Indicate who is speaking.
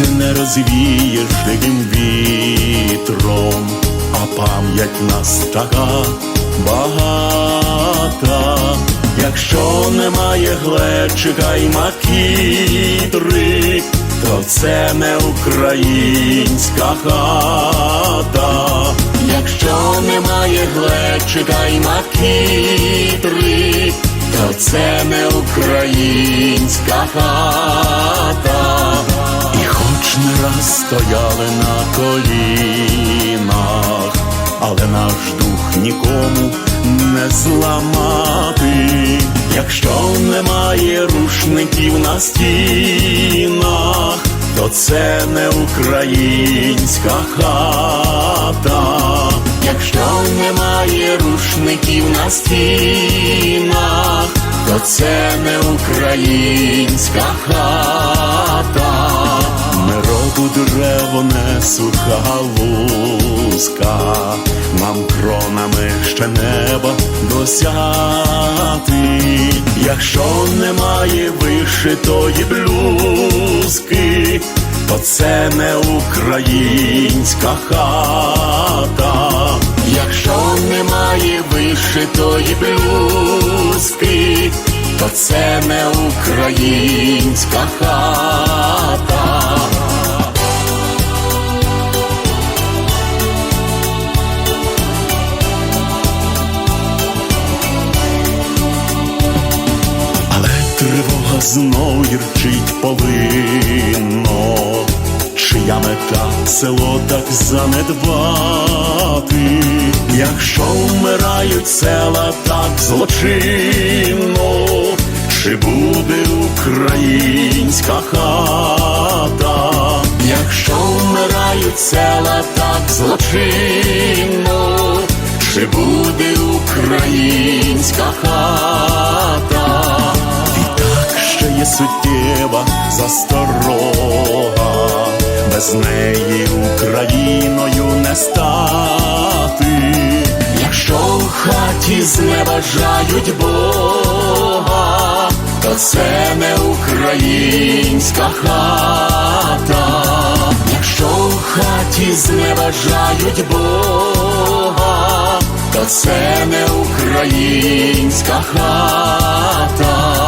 Speaker 1: ти не розвієш диким вітром, а пам'ять нас така багата, якщо немає глечика й макітри, то це не українська хата, якщо немає глечика й макітри, то це не українська хата, стояли на колінах, але наш дух нікому не зламати, якщо немає рушників на стінах, то це не українська хата, якщо немає рушників на стінах, то це не українська хата. Древо суха лузка, нам кронами ще неба досяти, якщо немає вишитої блузки, то це не українська хата, якщо немає вишитої блузки, то це не українська хата. Знов гірчить повинно, чия мета село так занедбати, якщо вмирають села так злочинно, чи буде українська хата, якщо вмирають села так злочинно, чи буде українська хата? Суттєва засторога, без неї Україною не стати. Якщо в хаті зневажають Бога, то це не українська хата. Якщо в хаті зневажають Бога, то це не українська хата.